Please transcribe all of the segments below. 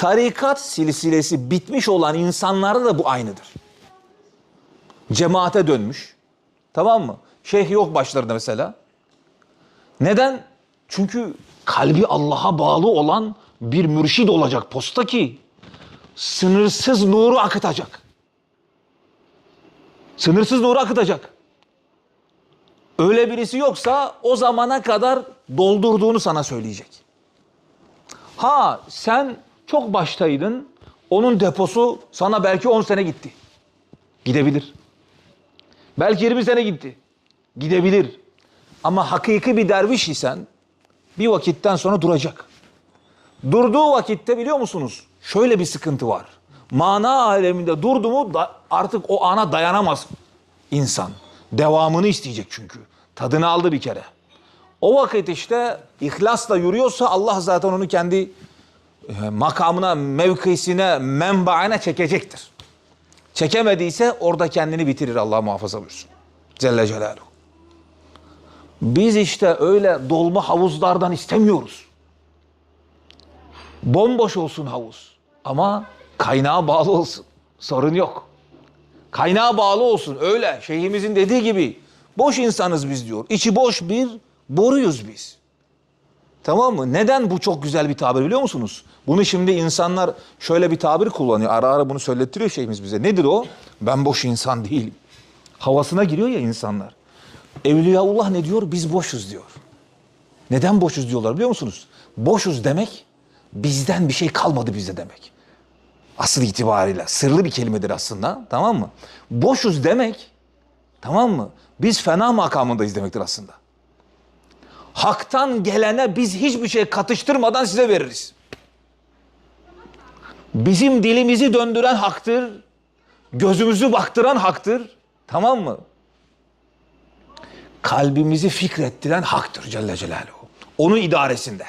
Tarikat silsilesi bitmiş olan insanlarda da bu aynıdır. Cemaate dönmüş. Tamam mı? Şeyh yok başlarında mesela. Neden? Çünkü kalbi Allah'a bağlı olan bir mürşid olacak posta ki sınırsız nuru akıtacak. Sınırsız nuru akıtacak. Öyle birisi yoksa o zamana kadar doldurduğunu sana söyleyecek. Ha sen çok baştaydın. Onun deposu sana belki 10 sene gitti. Gidebilir. Belki 20 sene gitti. Gidebilir. Ama hakiki bir derviş isen bir vakitten sonra duracak. Durduğu vakitte biliyor musunuz? Şöyle bir sıkıntı var. Mana aleminde durdu mu da artık o ana dayanamaz insan. Devamını isteyecek çünkü. Tadını aldı bir kere. O vakit işte ihlasla yürüyorsa Allah zaten onu kendi makamına, mevkisine, menbaine çekecektir. Çekemediyse orada kendini bitirir Allah muhafaza buyursun. Celle Celaluhu. Biz işte öyle dolma havuzlardan istemiyoruz. Bomboş olsun havuz. Ama kaynağa bağlı olsun. Sorun yok. Kaynağa bağlı olsun. Öyle. Şeyhimizin dediği gibi. Boş insanız biz diyor. İçi boş bir boruyuz biz. Tamam mı? Neden bu çok güzel bir tabir biliyor musunuz? Bunu şimdi insanlar şöyle bir tabir kullanıyor. Ara ara bunu söylettiriyor şeyimiz bize. Nedir o? Ben boş insan değilim. Havasına giriyor ya insanlar. Evliyaullah ne diyor? Biz boşuz diyor. Neden boşuz diyorlar biliyor musunuz? Boşuz demek bizden bir şey kalmadı bize demek. Asıl itibariyle sırlı bir kelimedir aslında tamam mı? Boşuz demek tamam mı? Biz fena makamındayız demektir aslında. Hak'tan gelene biz hiçbir şey katıştırmadan size veririz. Bizim dilimizi döndüren haktır. Gözümüzü baktıran haktır. Tamam mı? Kalbimizi fikrettiren haktır Celle Celaluhu. Onun idaresinde.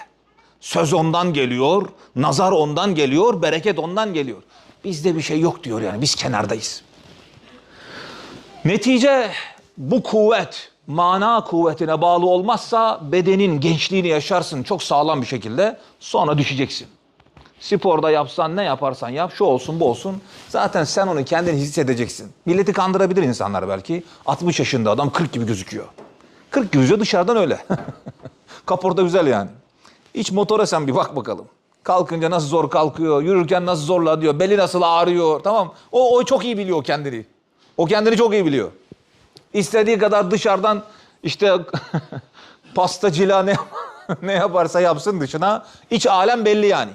Söz ondan geliyor, nazar ondan geliyor, bereket ondan geliyor. Bizde bir şey yok diyor yani biz kenardayız. Netice bu kuvvet mana kuvvetine bağlı olmazsa bedenin gençliğini yaşarsın çok sağlam bir şekilde sonra düşeceksin. Sporda yapsan ne yaparsan yap şu olsun bu olsun zaten sen onu kendini hissedeceksin. Milleti kandırabilir insanlar belki 60 yaşında adam 40 gibi gözüküyor. 40 gibi gözüküyor dışarıdan öyle. Kaporta güzel yani. İç motora sen bir bak bakalım. Kalkınca nasıl zor kalkıyor, yürürken nasıl zorla diyor, beli nasıl ağrıyor. Tamam. O, o çok iyi biliyor kendini. O kendini çok iyi biliyor. İstediği kadar dışarıdan işte pastacıyla ne, ne yaparsa yapsın dışına. iç alem belli yani.